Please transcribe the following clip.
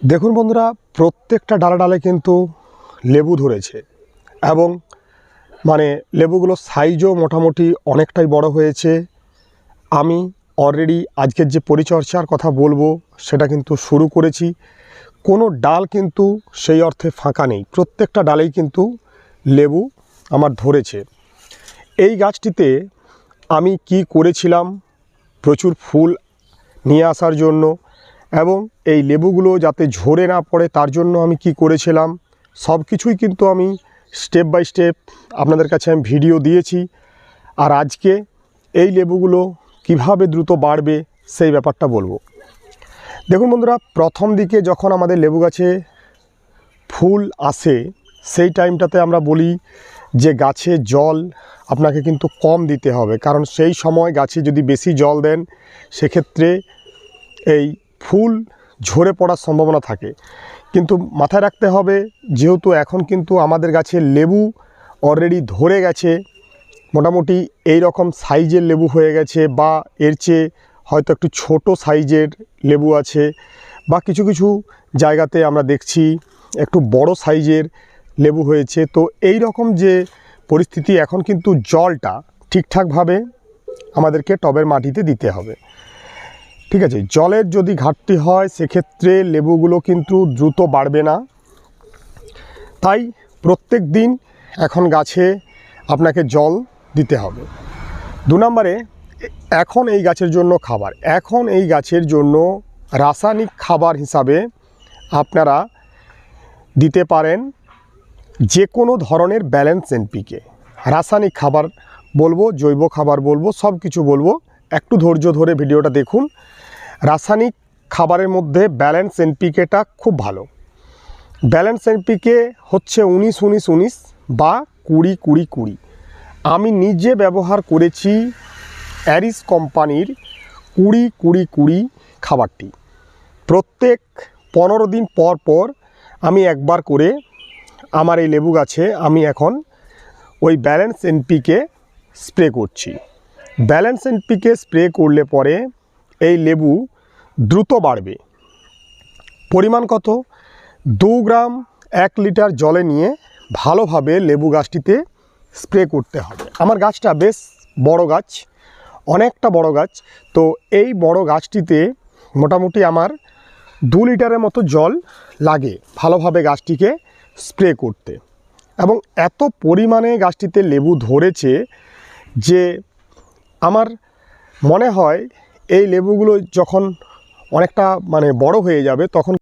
দেখুন বন্ধুরা, প্রত্যেকটা ডালে ডালে কিন্তু লেবু ধরেছে এবং মানে লেবুগুলো সাইজও মোটামুটি অনেকটাই বড় হয়েছে। আমি অলরেডি আজকের যে পরিচর্যার কথা বলব, সেটা কিন্তু শুরু করেছি। কোনো ডাল কিন্তু সেই অর্থে ফাঁকা নেই। প্রত্যেকটা ডালেই কিন্তু লেবু আমার ধরেছে। এই গাছটিতে আমি কি করেছিলাম? প্রচুর ফুল নিয়ে আসার জন্য এবং এই লেবুগুলো যাতে ঝরে না পড়ে, তার জন্য আমি কি করেছিলাম, সব কিছুই কিন্তু আমি স্টেপ বাই স্টেপ আপনাদের কাছে আমি ভিডিও দিয়েছি। আর আজকে এই লেবুগুলো কীভাবে দ্রুত বাড়বে, সেই ব্যাপারটা বলব। দেখুন বন্ধুরা, প্রথম দিকে যখন আমাদের লেবু গাছে ফুল আসে, সেই টাইমটাতে আমরা বলি যে গাছে জল আপনাকে কিন্তু কম দিতে হবে। কারণ সেই সময় গাছে যদি বেশি জল দেন, সেক্ষেত্রে এই ফুল ঝরে পড়ার সম্ভাবনা থাকে। কিন্তু মাথায় রাখতে হবে, যেহেতু এখন কিন্তু আমাদের গাছে লেবু অলরেডি ধরে গেছে, মোটামুটি এই রকম সাইজের লেবু হয়ে গেছে বা এর চেয়ে হয়তো একটু ছোট সাইজের লেবু আছে বা কিছু কিছু জায়গাতে আমরা দেখছি একটু বড় সাইজের লেবু হয়েছে। তো এই রকম যে পরিস্থিতি এখন কিন্তু জলটা ঠিকঠাকভাবে আমাদেরকে টবের মাটিতে দিতে হবে। ঠিক আছে, জলের যদি ঘাটতি হয়, সেক্ষেত্রে লেবুগুলো কিন্তু দ্রুত বাড়বে না। তাই প্রত্যেক দিন এখন গাছে আপনাকে জল দিতে হবে। দু নম্বরে, এখন এই গাছের জন্য খাবার, এখন এই গাছের জন্য রাসায়নিক খাবার হিসাবে আপনারা দিতে পারেন যে কোনো ধরনের ব্যালেন্স এনপিকে। রাসায়নিক খাবার বলব, জৈব খাবার বলব সব কিছু বলব একটু ধৈর্য ধরে ভিডিওটা দেখুন। রাসায়নিক খাবারের মধ্যে ব্যালেন্স এনপিকেটা খুব ভালো। ব্যালেন্স এনপিকে হচ্ছে উনিশ উনিশ উনিশ বা কুড়ি কুড়ি কুড়ি। আমি নিজে ব্যবহার করেছি অ্যারিস কোম্পানির কুড়ি কুড়ি কুড়ি খাবারটি। প্রত্যেক পনেরো দিন পর পর আমি একবার করে আমার এই লেবু গাছে আমি এখন ওই ব্যালেন্স এনপিকে স্প্রে করছি। ব্যালেন্স এনপিকে স্প্রে করলে পরে এই লেবু দ্রুত বাড়বে। পরিমাণ কত? দু গ্রাম এক লিটার জলে নিয়ে ভালোভাবে লেবু গাছটিতে স্প্রে করতে হবে। আমার গাছটা বেশ বড় গাছ, অনেকটা বড় গাছ। তো এই বড় গাছটিতে মোটামুটি আমার দু লিটারের মতো জল লাগে ভালোভাবে গাছটিকে স্প্রে করতে। এবং এত পরিমাণে গাছটিতে লেবু ধরেছে যে আমার মনে হয় এই লেবুগুলো যখন অনেকটা মানে বড় হয়ে যাবে তখন